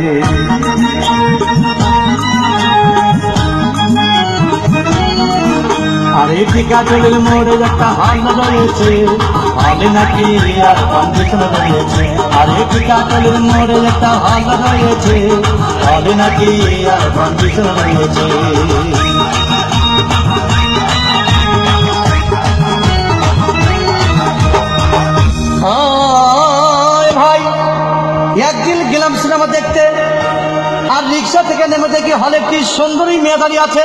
আরে টিকাটলের মোড়ে একটা হল রয়েছে। হলে নাকি আর কন্ডিশন রয়েছে। আরে টিকাটলের মোড়ে একটা হল রয়েছে। হলে নাকি আর কন্ডিশন রয়েছে। একদিন গেলাম সিনেমা দেখতে। আর রিক্সা থেকে নেমে দেখি হলে একটি সুন্দরী মেয়ে দাঁড়িয়ে আছে।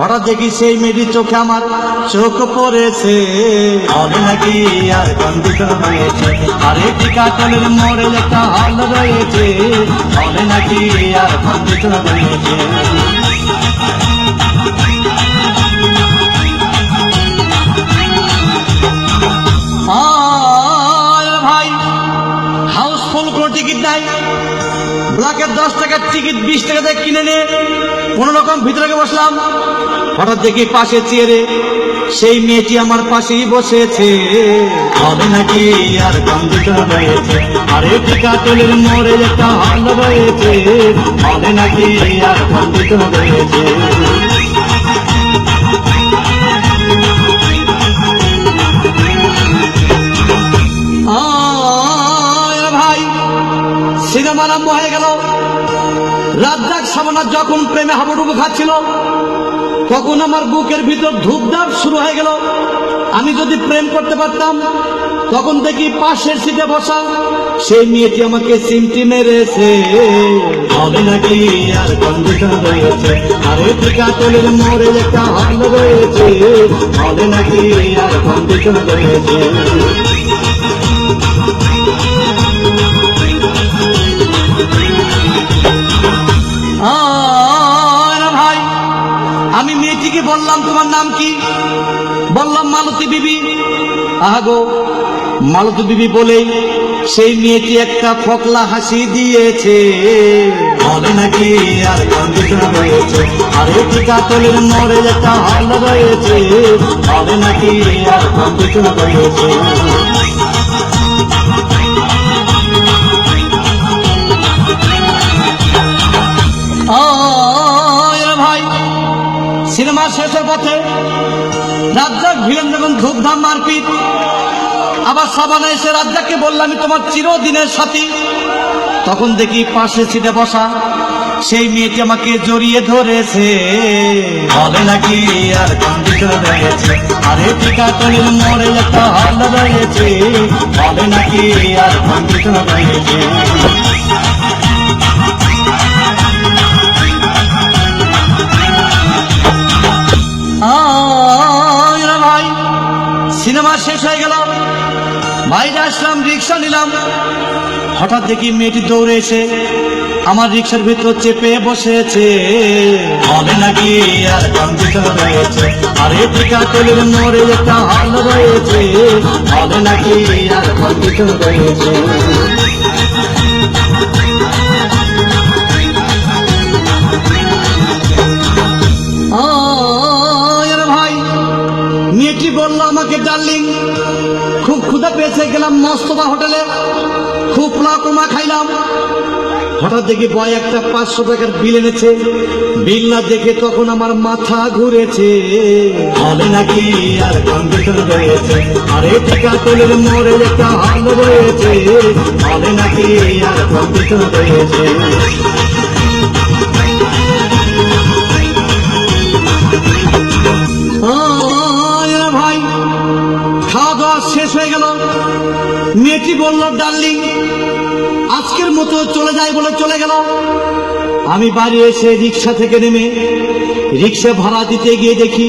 হঠাৎ দেখি সেই মেয়েটি চোখে আমার চোখ পড়েছে। হবে নাকি আর আরে টিকাটলের মোড়ে একটা হল রয়েছে। হবে নাকি আর ব্ল্যাকের দশ টাকার টিকিট, বিশ টাকা দিয়ে কিনে নিয়ে কোনো রকম ভিতরে বসলাম। হঠাৎ দেখি পাশে চেয়ারে সেই মেয়েটি আমার পাশেই বসেছে। হবে নাকি আর কন্ডিশন রয়েছে, আরে তুলির মোড়ে একটা হল রয়েছে। হবে নাকি আর কন্ডিশন রয়েছে। আরম্ভ হয়ে গেল। রাজ্জাক সামনা যখন প্রেমে হাবুডুবু খাচ্ছিল, তখন আমার বুকের ভিতর ধূপধাপ শুরু হয়ে গেল। আমি যদি প্রেম করতে পারতাম, তখন দেখি পাশের সিটে বসা সেই মেয়েটি আমাকে সিমটি মেরেছে। হবে নাকি আর কন্ডিশন রয়েছে? আরে টিকাটলের মোড়ে একটা হল রয়েছে। হবে নাকি আর কন্ডিশন রয়েছে? বললাম, তোমার নাম কি? বললাম, মালতী বিবি। আহাগো, মালতী বিবি বলেই সেই মেয়েটি একটা ফকলা হাসি দিয়েছে। হবে নাকি আর কন্ডিশন রয়েছে আরে টিকাটলের মোড়ে একটা হল রয়েছে। হবে নাকি আর কন্ডিশন রয়েছে পথে রাজ্জাক ভিলেন যখন ধূপধাম মারপিট, আবার সাবানা এসে রাজ্জাককে বললাম আমি তোমার চিরদিনের সাথী। তখন দেখি পাশে সিটে বসা সেই মেয়েটি আমাকে জড়িয়ে ধরেছে। হবে নাকি আর কন্ডিশন রয়েছে। আরে টিকাটলের মোড়ে একটা হল রয়েছে। হবে নাকি আর কন্ডিশন রয়েছে। সিনেমা শেষ হয়ে গেল। বাইরে আসলাম, রিক্সা নিলাম। হঠাৎ দেখি মেয়েটি দৌড়ে এসে আমার রিক্সার ভিতর চেপে বসেছে। হবে নাকি আর কন্ডিশন রয়েছে। এদিকা টিকাটলের মোড়ে একটা হল রয়েছে। হবে নাকি আর কন্ডিশন রয়েছে। বলল আমাকে ডার্লিং। খুব ক্ষুধা পেয়েছে, গেলাম মস্তবা হোটেলে। খুব পোলাকুমা খাইলাম। হঠাৎ দেখি বয় একটা পাঁচশো টাকার বিল এনেছে। বিল না দেখে তখন আমার মাথা ঘুরেছে। হবে নাকি আর কন্ডিশন রয়েছে। আরে টিকাটলের মোড়ে একটা হল রয়েছে। হবে নাকি আর কন্ডিশন রয়েছে। বলল, ডার্লিং, আজকের মতো চলে যায় বলে চলে গেল। আমি বাড়ি এসে রিক্সা থেকে নেমে রিক্সা ভাড়া দিতে গিয়ে দেখি